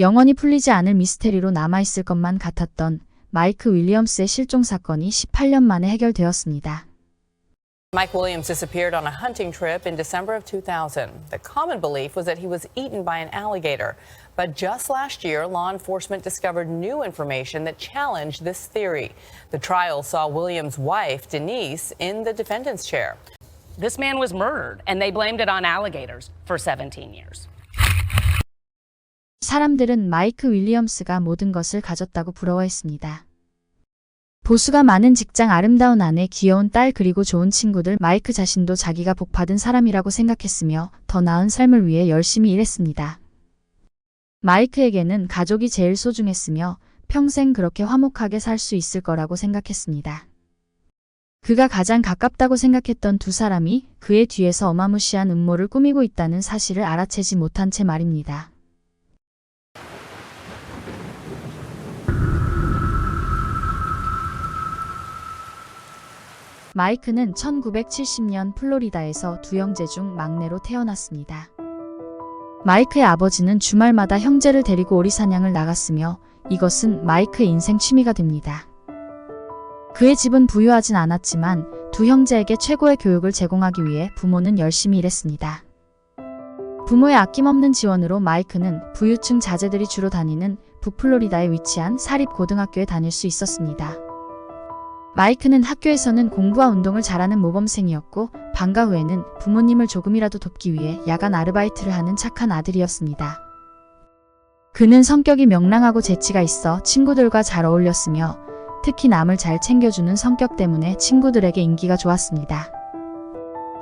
영원히 풀리지 않을 미스테리로 남아있을 것만 같았던 마이크 윌리엄스의 실종 사건이 18년 만에 해결되었습니다. Mike Williams disappeared on a hunting trip in December of 2000. The common belief was that he was eaten by an alligator. But just last year, law enforcement discovered new information that challenged this theory. The trial saw Williams' wife, Denise, in the defendant's chair. This man was murdered, and they blamed it on alligators for 17 years. 사람들은 마이크 윌리엄스가 모든 것을 가졌다고 부러워했습니다. 보수가 많은 직장 아름다운 아내 귀여운 딸 그리고 좋은 친구들 마이크 자신도 자기가 복받은 사람이라고 생각했으며 더 나은 삶을 위해 열심히 일했습니다. 마이크에게는 가족이 제일 소중했으며 평생 그렇게 화목하게 살 수 있을 거라고 생각했습니다. 그가 가장 가깝다고 생각했던 두 사람이 그의 뒤에서 어마무시한 음모를 꾸미고 있다는 사실을 알아채지 못한 채 말입니다. 마이크는 1970년 플로리다에서 두 형제 중 막내로 태어났습니다. 마이크의 아버지는 주말마다 형제를 데리고 오리 사냥을 나갔으며 이것은 마이크의 인생 취미가 됩니다. 그의 집은 부유하진 않았지만 두 형제에게 최고의 교육을 제공하기 위해 부모는 열심히 일했습니다. 부모의 아낌없는 지원으로 마이크는 부유층 자제들이 주로 다니는 북플로리다에 위치한 사립 고등학교에 다닐 수 있었습니다. 마이크는 학교에서는 공부와 운동을 잘하는 모범생이었고 방과 후에는 부모님을 조금이라도 돕기 위해 야간 아르바이트를 하는 착한 아들이었습니다. 그는 성격이 명랑하고 재치가 있어 친구들과 잘 어울렸으며 특히 남을 잘 챙겨주는 성격 때문에 친구들에게 인기가 좋았습니다.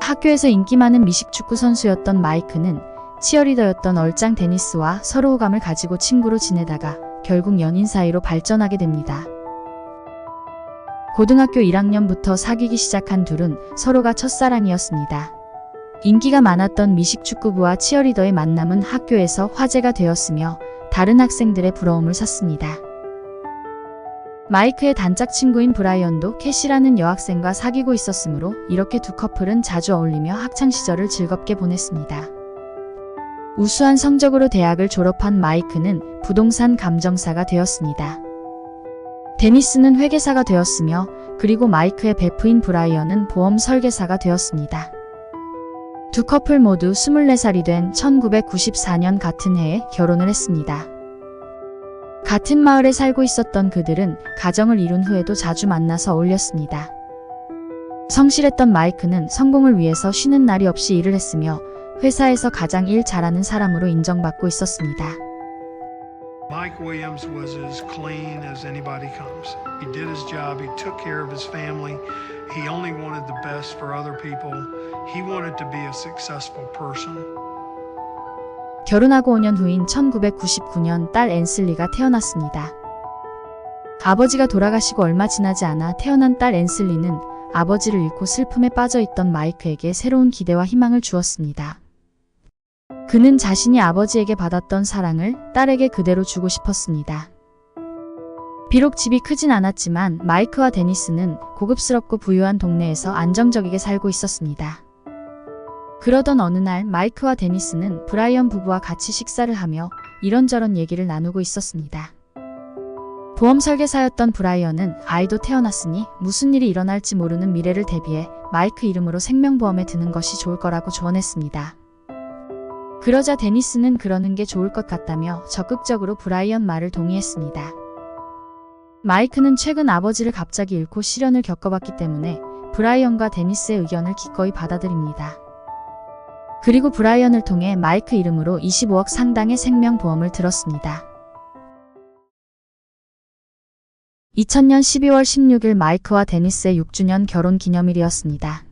학교에서 인기 많은 미식축구 선수였던 마이크는 치어리더였던 얼짱 데니스와 서로 호감을 가지고 친구로 지내다가 결국 연인 사이로 발전하게 됩니다. 고등학교 1학년부터 사귀기 시작한 둘은 서로가 첫사랑이었습니다. 인기가 많았던 미식축구부와 치어리더의 만남은 학교에서 화제가 되었으며 다른 학생들의 부러움을 샀습니다. 마이크의 단짝 친구인 브라이언도 캐시라는 여학생과 사귀고 있었으므로 이렇게 두 커플은 자주 어울리며 학창시절을 즐겁게 보냈습니다. 우수한 성적으로 대학을 졸업한 마이크는 부동산 감정사가 되었습니다. 데니스는 회계사가 되었으며 그리고 마이크의 베프인 브라이언은 보험 설계사가 되었습니다. 두 커플 모두 24살이 된 1994년 같은 해에 결혼을 했습니다. 같은 마을에 살고 있었던 그들은 가정을 이룬 후에도 자주 만나서 어울렸습니다. 성실했던 마이크는 성공을 위해서 쉬는 날이 없이 일을 했으며 회사에서 가장 일 잘하는 사람으로 인정받고 있었습니다. Mike Williams was as clean as anybody comes. He did his job, he took care of his family, he only wanted the best for other people. He wanted to be a successful person. 결혼하고 5년 후인 1999년 딸 앤슬리가 태어났습니다. 아버지가 돌아가시고 얼마 지나지 않아 태어난 딸 앤슬리는 아버지를 잃고 슬픔에 빠져 있던 마이크에게 새로운 기대와 희망을 주었습니다. 그는 자신이 아버지에게 받았던 사랑을 딸에게 그대로 주고 싶었습니다. 비록 집이 크진 않았지만 마이크와 데니스는 고급스럽고 부유한 동네에서 안정적이게 살고 있었습니다. 그러던 어느 날 마이크와 데니스는 브라이언 부부와 같이 식사를 하며 이런저런 얘기를 나누고 있었습니다. 보험 설계사였던 브라이언은 아이도 태어났으니 무슨 일이 일어날지 모르는 미래를 대비해 마이크 이름으로 생명보험에 드는 것이 좋을 거라고 조언했습니다. 그러자 데니스는 그러는 게 좋을 것 같다며 적극적으로 브라이언 말을 동의했습니다. 마이크는 최근 아버지를 갑자기 잃고 시련을 겪어봤기 때문에 브라이언과 데니스의 의견을 기꺼이 받아들입니다. 그리고 브라이언을 통해 마이크 이름으로 25억 상당의 생명보험을 들었습니다. 2000년 12월 16일 마이크와 데니스의 6주년 결혼 기념일이었습니다.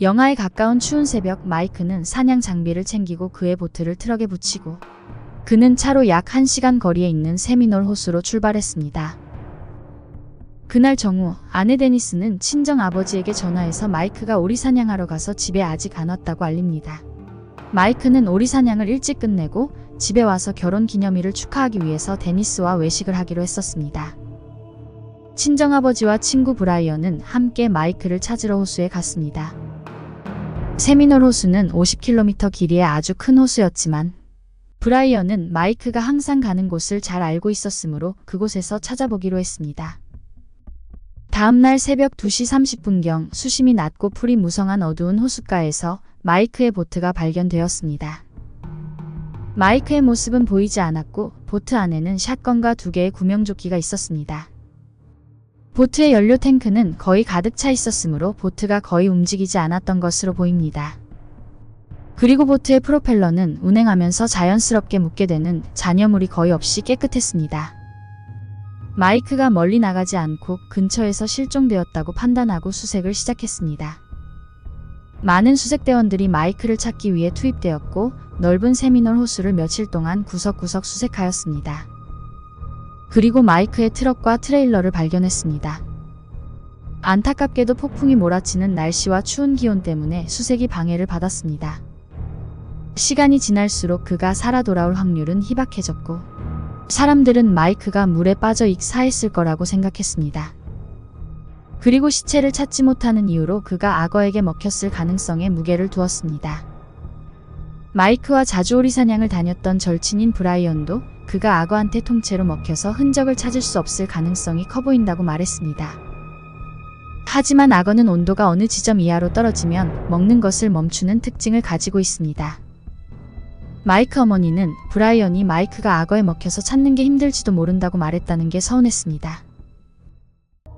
영하에 가까운 추운 새벽 마이크는 사냥 장비를 챙기고 그의 보트를 트럭에 붙이고 그는 차로 약 1시간 거리에 있는 세미놀 호수로 출발했습니다. 그날 정오 아내 데니스는 친정 아버지에게 전화해서 마이크가 오리 사냥하러 가서 집에 아직 안 왔다고 알립니다. 마이크는 오리 사냥을 일찍 끝내고 집에 와서 결혼 기념일을 축하하기 위해서 데니스와 외식을 하기로 했었습니다. 친정아버지와 친구 브라이언은 함께 마이크를 찾으러 호수에 갔습니다. 세미놀 호수는 50km 길이의 아주 큰 호수였지만 브라이언은 마이크가 항상 가는 곳을 잘 알고 있었으므로 그곳에서 찾아보기로 했습니다. 다음날 새벽 2시 30분경 수심이 낮고 풀이 무성한 어두운 호숫가에서 마이크의 보트가 발견되었습니다. 마이크의 모습은 보이지 않았고 보트 안에는 샷건과 두 개의 구명조끼가 있었습니다. 보트의 연료 탱크는 거의 가득 차 있었으므로 보트가 거의 움직이지 않았던 것으로 보입니다. 그리고 보트의 프로펠러는 운행하면서 자연스럽게 묻게 되는 잔여물이 거의 없이 깨끗했습니다. 마이크가 멀리 나가지 않고 근처에서 실종되었다고 판단하고 수색을 시작했습니다. 많은 수색대원들이 마이크를 찾기 위해 투입되었고 넓은 세미놀 호수를 며칠 동안 구석구석 수색하였습니다. 그리고 마이크의 트럭과 트레일러를 발견했습니다. 안타깝게도 폭풍이 몰아치는 날씨와 추운 기온 때문에 수색이 방해를 받았습니다. 시간이 지날수록 그가 살아 돌아올 확률은 희박해졌고 사람들은 마이크가 물에 빠져 익사했을 거라고 생각했습니다. 그리고 시체를 찾지 못하는 이유로 그가 악어에게 먹혔을 가능성에 무게를 두었습니다. 마이크와 자주 오리 사냥을 다녔던 절친인 브라이언도 그가 악어한테 통째로 먹혀서 흔적을 찾을 수 없을 가능성이 커 보인다고 말했습니다. 하지만 악어는 온도가 어느 지점 이하로 떨어지면 먹는 것을 멈추는 특징을 가지고 있습니다. 마이크 어머니는 브라이언이 마이크가 악어에 먹혀서 찾는 게 힘들지도 모른다고 말했다는 게 서운했습니다.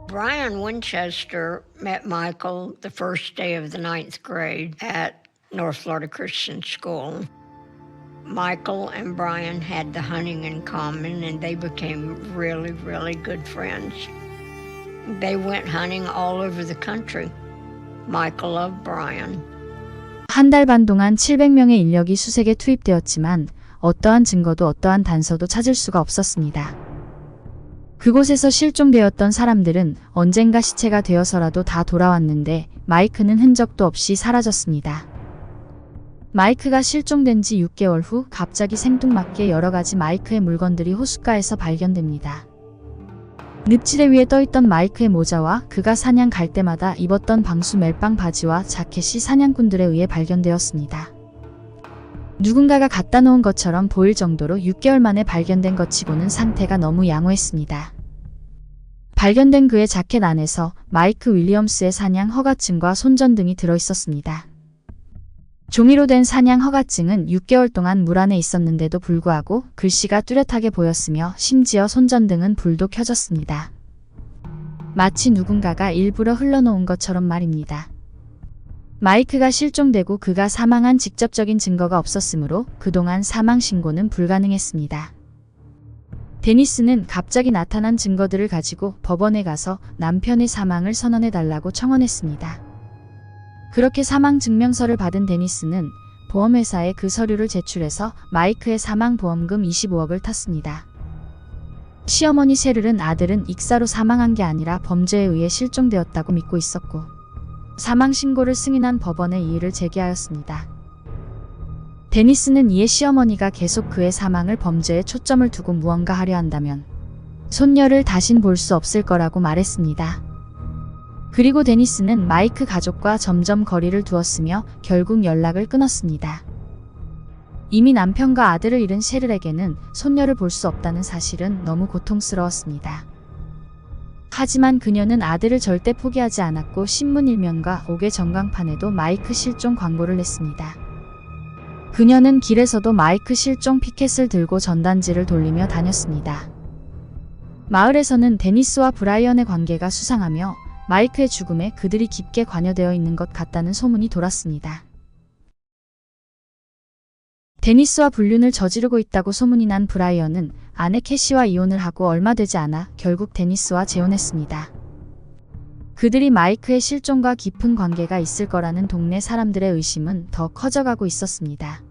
Brian Winchester met Michael the first day of the ninth grade at North Florida Christian School. Michael and Brian had the hunting in common and they became really, really good friends. They went hunting all over the country. Michael loved Brian. 한 달 반 동안 700명의 인력이 수색에 투입되었지만 어떠한 증거도 어떠한 단서도 찾을 수가 없었습니다. 그곳에서 실종되었던 사람들은 언젠가 시체가 되어서라도 다 돌아왔는데 마이크는 흔적도 없이 사라졌습니다. 마이크가 실종된 지 6개월 후 갑자기 생뚱맞게 여러 가지 마이크의 물건들이 호숫가에서 발견됩니다. 늪지대 위에 떠있던 마이크의 모자와 그가 사냥 갈 때마다 입었던 방수 멜빵 바지와 자켓이 사냥꾼들에 의해 발견되었습니다. 누군가가 갖다 놓은 것처럼 보일 정도로 6개월 만에 발견된 것 치고는 상태가 너무 양호했습니다. 발견된 그의 자켓 안에서 마이크 윌리엄스의 사냥 허가증과 손전 등이 들어 있었습니다. 종이로 된 사냥 허가증은 6개월 동안 물 안에 있었는데도 불구하고 글씨가 뚜렷하게 보였으며 심지어 손전등은 불도 켜졌습니다. 마치 누군가가 일부러 흘러놓은 것처럼 말입니다. 마이크가 실종되고 그가 사망한 직접적인 증거가 없었으므로 그동안 사망 신고는 불가능했습니다. 데니스는 갑자기 나타난 증거들을 가지고 법원에 가서 남편의 사망을 선언해 달라고 청원했습니다. 그렇게 사망 증명서를 받은 데니스는 보험회사에 그 서류를 제출해서 마이크의 사망 보험금 25억을 탔습니다. 시어머니 셰를은 아들은 익사로 사망한 게 아니라 범죄에 의해 실종되었다고 믿고 있었고 사망 신고를 승인한 법원에 이의를 제기하였습니다. 데니스는 이에 시어머니가 계속 그의 사망을 범죄에 초점을 두고 무언가 하려 한다면 손녀를 다신 볼 수 없을 거라고 말했습니다. 그리고 데니스는 마이크 가족과 점점 거리를 두었으며 결국 연락을 끊었습니다. 이미 남편과 아들을 잃은 셰를에게는 손녀를 볼 수 없다는 사실은 너무 고통스러웠습니다. 하지만 그녀는 아들을 절대 포기하지 않았고 신문 일면과 옥의 전광판에도 마이크 실종 광고를 냈습니다. 그녀는 길에서도 마이크 실종 피켓을 들고 전단지를 돌리며 다녔습니다. 마을에서는 데니스와 브라이언의 관계가 수상하며 마이크의 죽음에 그들이 깊게 관여되어 있는 것 같다는 소문이 돌았습니다. 데니스와 불륜을 저지르고 있다고 소문이 난 브라이언은 아내 캐시와 이혼을 하고 얼마 되지 않아 결국 데니스와 재혼했습니다. 그들이 마이크의 실종과 깊은 관계가 있을 거라는 동네 사람들의 의심은 더 커져가고 있었습니다.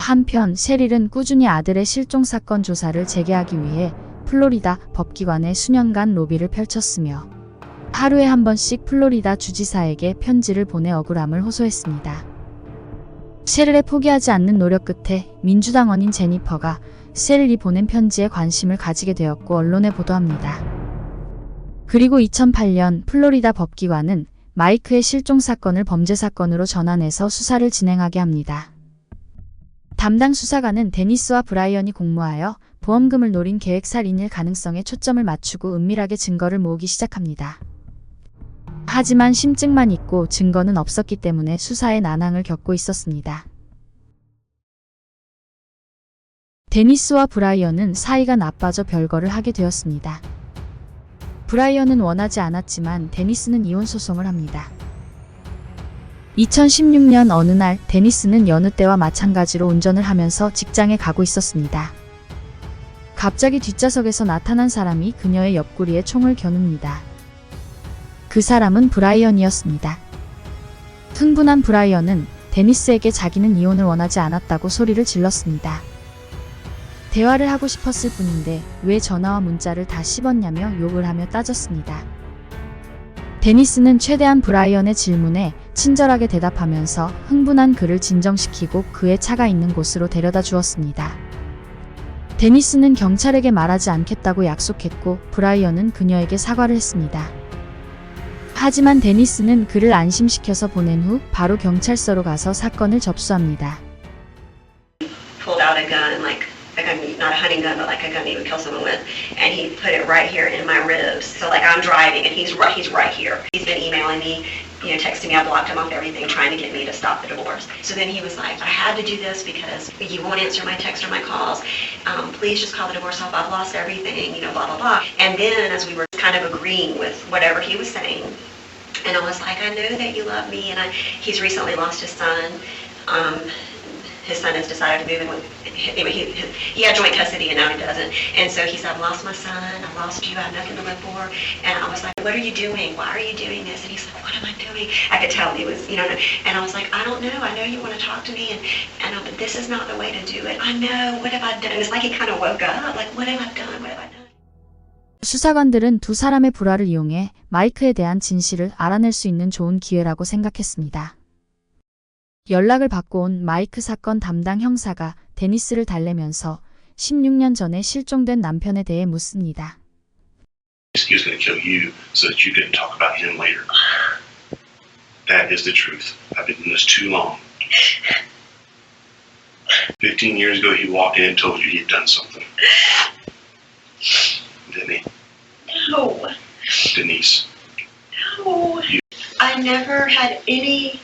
한편 셰릴은 꾸준히 아들의 실종 사건 조사를 재개하기 위해 플로리다 법기관에 수년간 로비를 펼쳤으며 하루에 한 번씩 플로리다 주지사에게 편지를 보내 억울함을 호소했습니다. 셰를의 포기하지 않는 노력 끝에 민주당원인 제니퍼가 셰를이 보낸 편지에 관심을 가지게 되었고 언론에 보도합니다. 그리고 2008년 플로리다 법기관은 마이크의 실종 사건을 범죄 사건으로 전환해서 수사를 진행하게 합니다. 담당 수사관은 데니스와 브라이언이 공모하여 보험금을 노린 계획 살인일 가능성에 초점을 맞추고 은밀하게 증거를 모으기 시작합니다. 하지만 심증만 있고 증거는 없었기 때문에 수사에 난항을 겪고 있었습니다. 데니스와 브라이언은 사이가 나빠져 별거를 하게 되었습니다. 브라이언은 원하지 않았지만 데니스는 이혼 소송을 합니다. 2016년 어느 날 데니스는 여느 때와 마찬가지로 운전을 하면서 직장에 가고 있었습니다. 갑자기 뒷좌석에서 나타난 사람이 그녀의 옆구리에 총을 겨눕니다. 그 사람은 브라이언이었습니다. 흥분한 브라이언은 데니스에게 자기는 이혼을 원하지 않았다고 소리를 질렀습니다. 대화를 하고 싶었을 뿐인데 왜 전화와 문자를 다 씹었냐며 욕을 하며 따졌습니다. 데니스는 최대한 브라이언의 질문에 친절하게 대답하면서 흥분한 그를 진정시키고 그의 차가 있는 곳으로 데려다 주었습니다. 데니스는 경찰에게 말하지 않겠다고 약속했고 브라이언은 그녀에게 사과를 했습니다. 하지만 데니스는 그를 안심시켜서 보낸 후 바로 경찰서로 가서 사건을 접수합니다. pulled out a gun, like a gun, not a hunting gun, but like a gun he would kill someone with, and he put it right here in my ribs. So like I'm driving, and he's right, he's right here. He's been emailing me, you know, texting me. I blocked him off everything, trying to get me to stop the divorce. So then he was like, I had to do this because you won't answer my text or my calls. Um, please just call the divorce off. I've lost everything, you know, blah blah blah. And then as we were kind of agreeing with whatever he was saying, and I was like, I know that you love me, and I, he's recently lost his son. Um, his son has decided to move in with, anyway, he, he had joint custody and now he doesn't. And so he said, I've lost my son, I've lost you, I have nothing to live for. And I was like, what are you doing? Why are you doing this? And he's like, what am I doing? I could tell he was, you know, and I was like, I don't know. I know you want to talk to me and, and uh, but this is not the way to do it. I know. What have I done? It's like he kind of woke up. Like, what have I done? What have I done? 수사관들은 두 사람의 불화를 이용해 마이크에 대한 진실을 알아낼 수 있는 좋은 기회라고 생각했습니다. 연락을 받고 온 마이크 사건 담당 형사가 데니스를 달래면서 16년 전에 실종된 남편에 대해 묻습니다. He was going to kill you so that you couldn't talk about him later. That is the truth. I've been in this too long. 15 years ago, he walked in and told you he'd done something. No. Denise. No. I never had any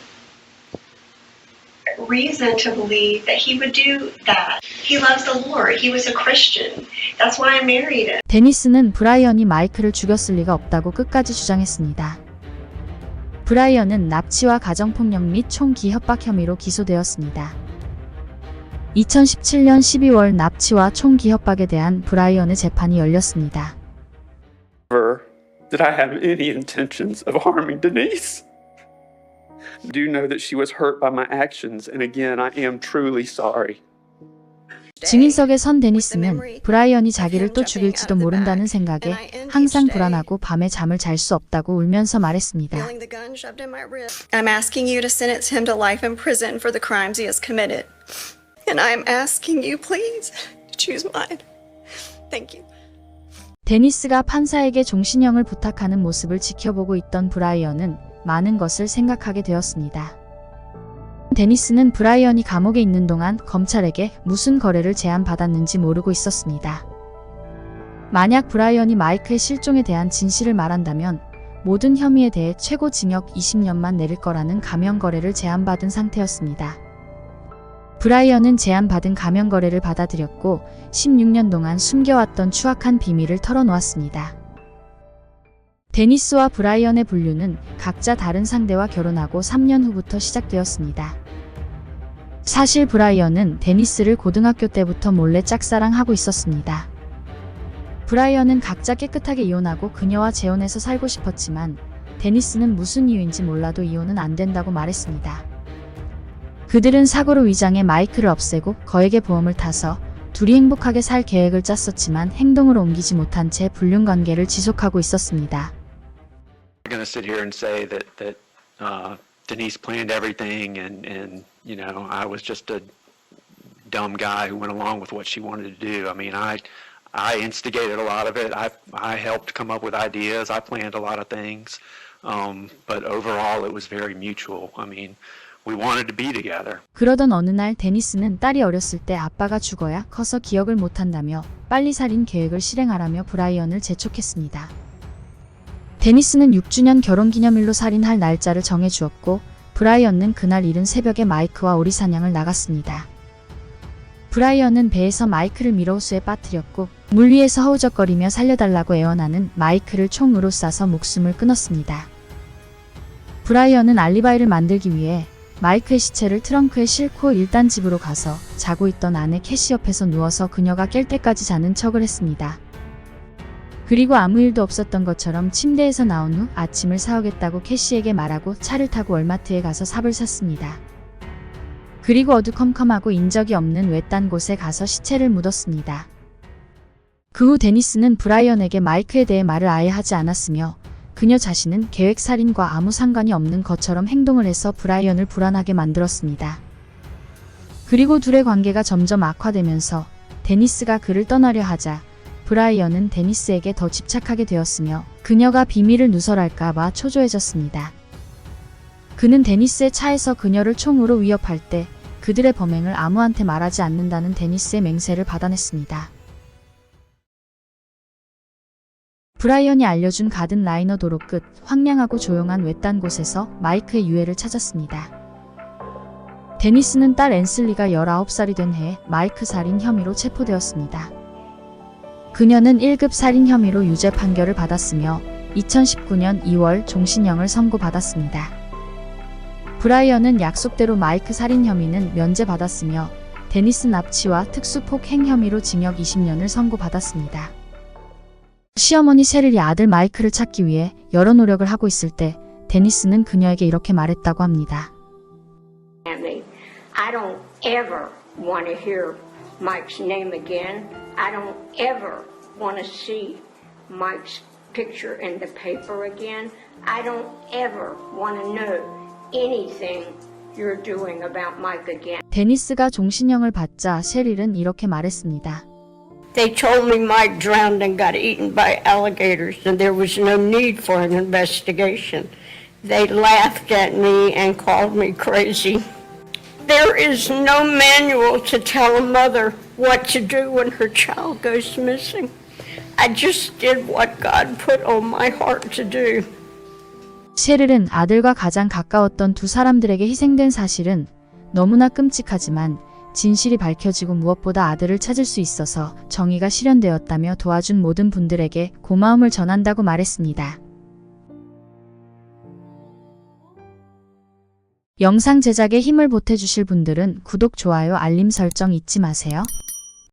reason to believe that he would do that. He loves the Lord. He was a Christian. That's why I married him. 데니스는 브라이언이 마이크를 죽였을 리가 없다고 끝까지 주장했습니다. 브라이언은 납치와 가정폭력 및 총기 협박 혐의로 기소되었습니다. 2017년 12월 납치와 총기 협박에 대한 브라이언의 재판이 열렸습니다. Never did I have any intentions of harming Denise. I do know that she was hurt by my actions, and again, I am truly sorry. 증인석에 선 데니스는 브라이언이 자기를 또 죽일지도 모른다는 생각에 항상 불안하고 밤에 잠을 잘 수 없다고 울면서 말했습니다. feeling the gun shoved in my rib. I'm asking you to sentence him to life in prison for the crimes he has committed. And I'm asking you, please, to choose mine. Thank you. 데니스가 판사에게 종신형을 부탁하는 모습을 지켜보고 있던 브라이언은 많은 것을 생각하게 되었습니다. 데니스는 브라이언이 감옥에 있는 동안 검찰에게 무슨 거래를 제안받았는지 모르고 있었습니다. 만약 브라이언이 마이크의 실종에 대한 진실을 말한다면 모든 혐의에 대해 최고 징역 20년만 내릴 거라는 감형 거래를 제안받은 상태였습니다. 브라이언은 제안받은 감형 거래를 받아들였고 16년 동안 숨겨왔던 추악한 비밀을 털어놓았습니다. 데니스와 브라이언의 분류는 각자 다른 상대와 결혼하고 3년 후부터 시작되었습니다. 사실 브라이언은 데니스를 고등학교 때부터 몰래 짝사랑하고 있었습니다. 브라이언은 각자 깨끗하게 이혼하고 그녀와 재혼해서 살고 싶었지만 데니스는 무슨 이유인지 몰라도 이혼은 안 된다고 말했습니다. 그들은 사고로 위장해 마이크를 없애고 거액의 보험을 타서 둘이 행복하게 살 계획을 짰었지만 행동으로 옮기지 못한 채 불륜 관계를 지속하고 있었습니다. I'm going to sit here and say that that uh, Denise planned everything, and and you know I was just a dumb guy who went along with what she wanted to do. I mean, I I instigated a lot of it. I I helped come up with ideas. I planned a lot of things, um, but overall it was very mutual. I mean, we wanted to be together. 그러던 어느 날 데니스는 딸이 어렸을 때 아빠가 죽어야 커서 기억을 못한다며 빨리 살인 계획을 실행하라며 브라이언을 재촉했습니다. 데니스는 6주년 결혼 기념일로 살인할 날짜를 정해주었고 브라이언은 그날 이른 새벽에 마이크와 오리 사냥을 나갔습니다. 브라이언은 배에서 마이크를 밀어 호수에 빠뜨렸고 물 위에서 허우적거리며 살려달라고 애원하는 마이크를 총으로 쏴서 목숨을 끊었습니다. 브라이언은 알리바이를 만들기 위해 마이크의 시체를 트렁크에 싣고 일단 집으로 가서 자고 있던 아내 캐시 옆에서 누워서 그녀가 깰 때까지 자는 척을 했습니다. 그리고 아무 일도 없었던 것처럼 침대에서 나온 후 아침을 사오겠다고 캐시에게 말하고 차를 타고 월마트에 가서 삽을 샀습니다. 그리고 어두컴컴하고 인적이 없는 외딴 곳에 가서 시체를 묻었습니다. 그 후 데니스는 브라이언에게 마이크에 대해 말을 아예 하지 않았으며 그녀 자신은 계획 살인과 아무 상관이 없는 것처럼 행동을 해서 브라이언을 불안하게 만들었습니다. 그리고 둘의 관계가 점점 악화되면서 데니스가 그를 떠나려 하자 브라이언은 데니스에게 더 집착하게 되었으며 그녀가 비밀을 누설할까봐 초조해졌습니다. 그는 데니스의 차에서 그녀를 총으로 위협할 때 그들의 범행을 아무한테 말하지 않는다는 데니스의 맹세를 받아냈습니다. 브라이언이 알려준 가든 라이너 도로 끝 황량하고 조용한 외딴 곳에서 마이크의 유해를 찾았습니다. 데니스는 딸 앤슬리가 19살이 된 해에 마이크 살인 혐의로 체포되었습니다. 그녀는 1급 살인 혐의로 유죄 판결을 받았으며 2019년 2월 종신형을 선고받았습니다. 브라이언은 약속대로 마이크 살인 혐의는 면제받았으며 데니스 납치와 특수폭행 혐의로 징역 20년을 선고받았습니다. 시어머니 셰릴이 아들 마이크를 찾기 위해 여러 노력을 하고 있을 때 데니스는 그녀에게 이렇게 말했다고 합니다. I don't ever want to hear Mike's name again. I don't ever want to see Mike's picture in the paper again. I don't ever want to know anything you're doing about Mike again. 데니스가 종신형을 받자 셰릴은 이렇게 말했습니다. They told me Mike drowned and got eaten by alligators, and there was no need for an investigation. They laughed at me and called me crazy. There is no manual to tell a mother what to do when her child goes missing. I just did what God put on my heart to do. 셰릴은 아들과 가장 가까웠던 두 사람들에게 희생된 사실은 너무나 끔찍하지만 진실이 밝혀지고 무엇보다 아들을 찾을 수 있어서 정의가 실현되었다며 도와준 모든 분들에게 고마움을 전한다고 말했습니다. 영상 제작에 힘을 보태주실 분들은 구독, 좋아요, 알림 설정 잊지 마세요.